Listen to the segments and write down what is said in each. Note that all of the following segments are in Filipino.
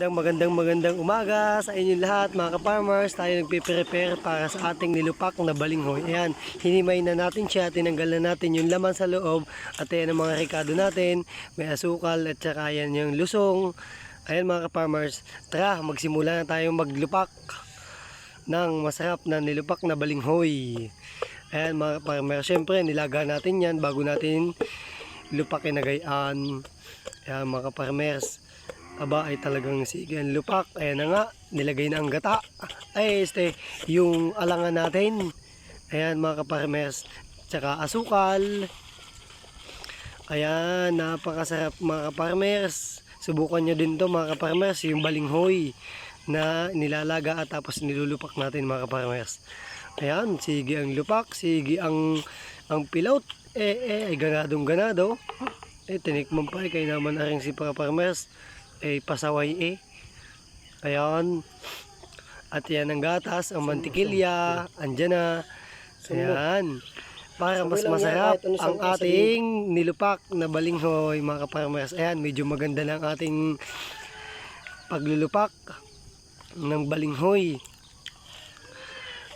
Magandang magandang magandang umaga sa inyong lahat mga ka-farmers. Tayo nagpe-prepare para sa ating nilupak na balinghoy. Ayan, hinimay na natin siya, tinanggal na natin yung laman sa loob. At ayan ang mga ricado natin, may asukal at saka ayan yung lusong. Ayan mga ka-farmers, tara magsimula na tayong maglupak ng masarap na nilupak na balinghoy. Ayan mga ka-farmers, syempre nilaga natin yan bago natin lupakin na gayaan. Ayan mga ka-farmers, aba ay talagang sige ang lupak. Ayan na nga, nilagay na ang gata. Ay, este, yung alangan natin. Ayan mga kaparmers. Tsaka asukal. Ayan, napakasarap mga kaparmers. Subukan nyo din to mga kaparmers, yung balinghoy na nilalaga at tapos nilulupak natin mga kaparmers. Ayan, sige ang lupak, sige ang ang pilot. Eh, eh, ay ganadong ganado. Eh, tinikman pa eh, kay naman na rin si Papa Parmers. Eh, pasaway eh. Ayan. At yan ang gatas, ang mantikilya, andyan na. Ayan. Para mas masarap ang ating nilupak na balinghoy, mga kaparmers. Ayan, medyo maganda na ang ating paglulupak ng balinghoy.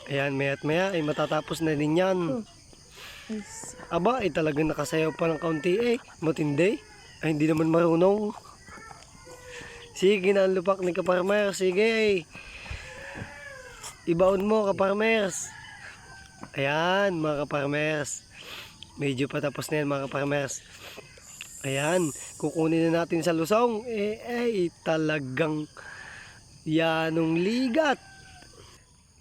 Ayan, maya't maya ay matatapos na din yan. Aba, ay talagang nakasayaw pa ng kaunti eh. Matindi. Ay, hindi naman marunong. Sige na ang lupak ni Kaparmer. Sige. Ibaon mo, Kaparmers. Ayan, mga Kaparmers. Medyo patapos na yan, mga Kaparmers. Ayan, kukunin na natin sa lusong. Eh, ay, talagang yanong ligat.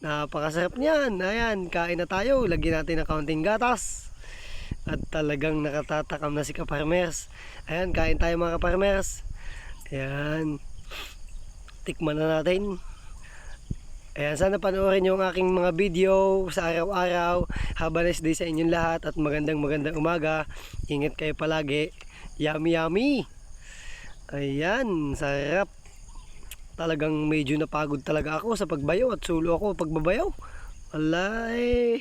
Napakasarap niyan. Ayan, kain na tayo. Lagyan natin ng kaunting gatas. At talagang nakatatakam na si Kaparmers. Ayan, kain tayo mga Kaparmers. Ayan. Tikman na natin. Ayan, sana panoorin yung aking mga video sa araw-araw. Have a nice day sa inyong lahat at magandang magandang umaga. Ingat kayo palagi. Yummy yummy. Ayan, sarap. Talagang medyo napagod talaga ako sa pagbayaw at sulo ako pagbabayaw. Wala eh.